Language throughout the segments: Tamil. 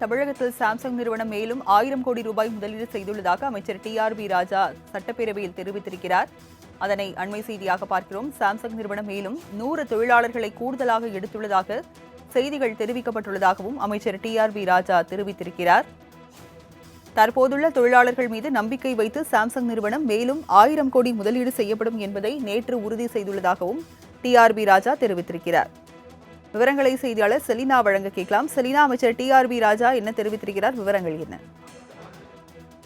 தமிழகத்தில் சாம்சங் நிறுவனம் மேலும் ஆயிரம் கோடி ரூபாய் முதலீடு செய்துள்ளதாக அமைச்சர் டி ஆர் பி ராஜா சட்டப்பேரவையில் தெரிவித்திருக்கிறார். அதனை அண்மை செய்தியாக பார்க்கிறோம். சாம்சங் நிறுவனம் மேலும் நூறு தொழிலாளர்களை கூடுதலாக எடுத்துள்ளதாக செய்திகள் தெரிவிக்கப்பட்டுள்ளதாகவும் அமைச்சர் டி ஆர் பி ராஜா தெரிவித்திருக்கிறார். தற்போதுள்ள தொழிலாளர்கள் மீது நம்பிக்கை வைத்து சாம்சங் நிறுவனம் மேலும் ஆயிரம் கோடி முதலீடு செய்யப்படும் என்பதை நேற்று உறுதி செய்துள்ளதாகவும் டி ஆர் பி ராஜா தெரிவித்திருக்கிறார். விவரங்களை செய்தியாளர் செலினா வழங்க கேட்கலாம். செலினா அமைச்சர் டி ஆர் பி ராஜா என்ன தெரிவித்திருக்கிறார்? விவரங்கள் என்ன?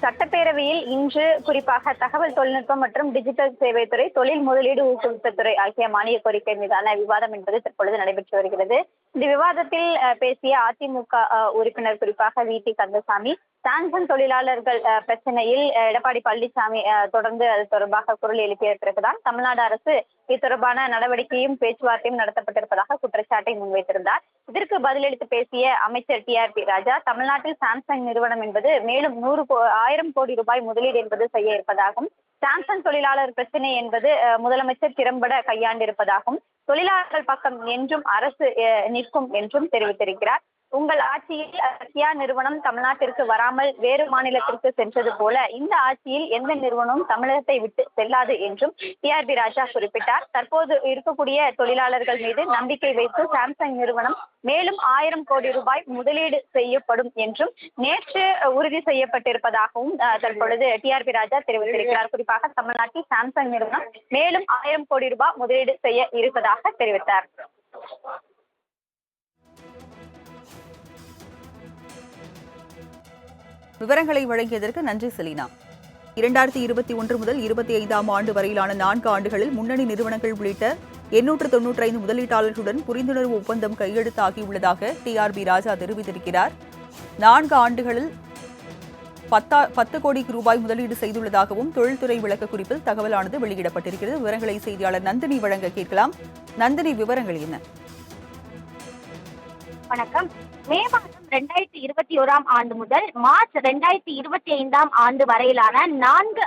சட்டப்பேரவையில் இன்று குறிப்பாக தகவல் தொழில்நுட்பம் மற்றும் டிஜிட்டல் சேவைத்துறை தொழில் முதலீடு ஊக்குவிப்புத்துறை ஆகிய மானிய கோரிக்கை மீதான விவாதம் என்பது தற்பொழுது நடைபெற்று வருகிறது. இந்த விவாதத்தில் பேசிய அதிமுக உறுப்பினர் குறிப்பாக வி. டி. கந்தசாமி சாம்சங் தொழிலாளர்கள் பிரச்சனையில் எடப்பாடி பழனிசாமி தொடர்ந்து அது தொடர்பாக குரல் எழுப்பிய பிறகுதான் தமிழ்நாடு அரசு இது தொடர்பான நடவடிக்கையும் பேச்சுவார்த்தையும் நடத்தப்பட்டிருப்பதாக குற்றச்சாட்டை முன்வைத்திருந்தார். இதற்கு பதிலளித்து பேசிய அமைச்சர் டி. ஆர். பி. ராஜா தமிழ்நாட்டில் சாம்சங் நிறுவனம் என்பது மேலும் நூறு கோ- ஆயிரம் கோடி ரூபாய் முதலீடு என்பது செய்ய இருப்பதாகவும் சாம்சங் தொழிலாளர் பிரச்சனை என்பது அஹ், முதலமைச்சர் திறம்பட கையாண்டிருப்பதாகவும் தொழிலாளர்கள் பக்கம் என்றும் அரசு நிற்கும் என்றும் தெரிவித்திருக்கிறார். உங்கள் ஆட்சியில் கியா நிறுவனம் தமிழ்நாட்டிற்கு வராமல் வேறு மாநிலத்திற்கு சென்றது போல இந்த ஆட்சியில் எந்த நிறுவனமும் தமிழகத்தை விட்டு செல்லாது என்றும் டிஆர்பி ராஜா குறிப்பிட்டார். தற்போது இருக்கக்கூடிய தொழிலாளர்கள் மீது நம்பிக்கை வைத்து சாம்சங் நிறுவனம் மேலும் ஆயிரம் கோடி ரூபாய் முதலீடு செய்யப்படும் என்றும் நேற்று உறுதி செய்யப்பட்டிருப்பதாகவும் அஹ், தற்பொழுது பி ராஜா தெரிவித்திருக்கிறார். குறிப்பாக தமிழ்நாட்டில் சாம்சங் நிறுவனம் மேலும் ஆயிரம் கோடி ரூபாய் முதலீடு செய்ய இருப்பதாக தெரிவித்தார். விவரங்களை வழங்கியதற்கு நன்றி செலினா. இரண்டாயிரத்தி இருபத்தி ஒன்று முதல் இருபத்தி ஐந்தாம் ஆண்டு வரையிலான நான்கு ஆண்டுகளில் முன்னணி நிறுவனங்கள் உள்ளிட்ட எண்ணூற்று தொன்னூற்றி ஐந்து முதலீட்டாளர்களுடன் புரிந்துணர்வு ஒப்பந்தம் கையெழுத்தாகியுள்ளதாக டி ஆர் பி ராஜா தெரிவித்திருக்கிறார். நான்கு ஆண்டுகளில் பத்தா பத்து கோடி ரூபாய் முதலீடு செய்துள்ளதாகவும் தொழில்துறை விளக்கக்குறிப்பில் தகவலானது வெளியிடப்பட்டிருக்கிறது. விவரங்களை செய்தியாளர் நந்தினி வழங்க கேட்கலாம். நந்தினி விவரங்கள் என்ன? வணக்கம். மே மாதம் ரெண்டாயிரத்தி இருபத்தி ஓராம் ஆண்டு முதல் மார்ச் ரெண்டாயிரத்தி இருபத்தி ஐந்தாம் ஆண்டு வரையிலான நான்கு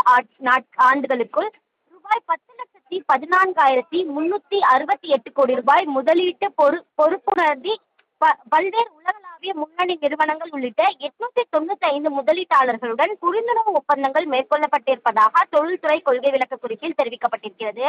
ஆண்டுகளுக்குள் ரூபாய் பத்து லட்சத்தி பதினான்காயிரத்தி முன்னூத்தி அறுபத்தி எட்டு கோடி ரூபாய் முதலீட்டு பொறு பொறுப்புணர்வி ப- பல்வேறு உலகளாவிய முன்னணி நிறுவனங்கள் உள்ளிட்ட எட்நூத்தி தொண்ணூத்தி ஐந்து முதலீட்டாளர்களுடன் புரிந்துணர்வு ஒப்பந்தங்கள் மேற்கொள்ளப்பட்டிருப்பதாக தொழில்துறை கொள்கை விளக்க குறிப்பில் தெரிவிக்கப்பட்டிருக்கிறது.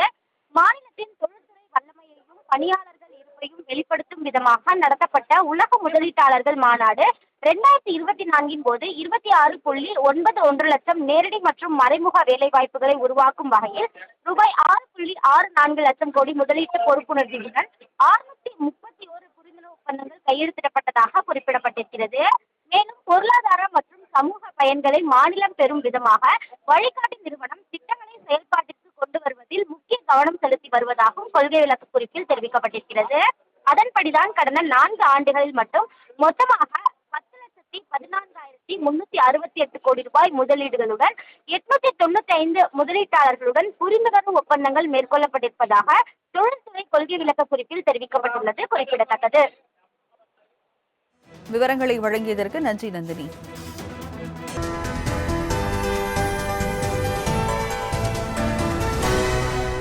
மாநிலத்தின் தொழில்துறை வல்லமையையும் பணியாளர்கள் இருப்பையும் வெளிப்படுத்தும் விதமாக நடத்தப்பட்ட உலக முதலீட்டாளர்கள் மாநாடு ரெண்டாயிரத்தி இருபத்தி நான்கின் போது இருபத்தி ஆறு புள்ளி ஒன்பது ஒன்று லட்சம் நேரடி மற்றும் மறைமுக வேலை வாய்ப்புகளை உருவாக்கும் வகையில் ரூபாய் ஆறு புள்ளி ஆறு நான்கு லட்சம் கோடி முதலீட்டு பொறுப்புணர்வுடன் ஆறுநூத்தி முப்பத்தி ஒரு புரிந்துணர்வு ஒப்பந்தங்கள் கையெழுத்திடப்பட்டதாக குறிப்பிடப்பட்டிருக்கிறது. மேலும் பொருளாதார மற்றும் சமூக பயன்களை மாநிலம் பெறும் விதமாக வழிகாட்டி நிறுவனம் திட்டங்களை செயல்பாட்டிற்கு கொண்டு வருவதில் முக்கிய கவனம் செலுத்தி வருவதாகவும் கொள்கை விளக்க குறிப்பில் தெரிவிக்கப்பட்டிருக்கிறது. அதன்படிதான் கடந்த நான்கு ஆண்டுகளில் மட்டும் மொத்தமாக பத்து லட்சத்தி பதினான்காயிரத்தி முன்னூத்தி அறுபத்தி எட்டு கோடி ரூபாய் முதலீடுகளுடன் எட்நூத்தி தொண்ணூத்தி ஐந்து முதலீட்டாளர்களுடன் புரிந்துணர்வு ஒப்பந்தங்கள் மேற்கொள்ளப்பட்டிருப்பதாக தொழில்துறை கொள்கை விளக்க குறிப்பில் தெரிவிக்கப்பட்டுள்ளது. குறிப்பிடத்தக்கது. விவரங்களை வழங்கியதற்கு நன்றி நந்தினி.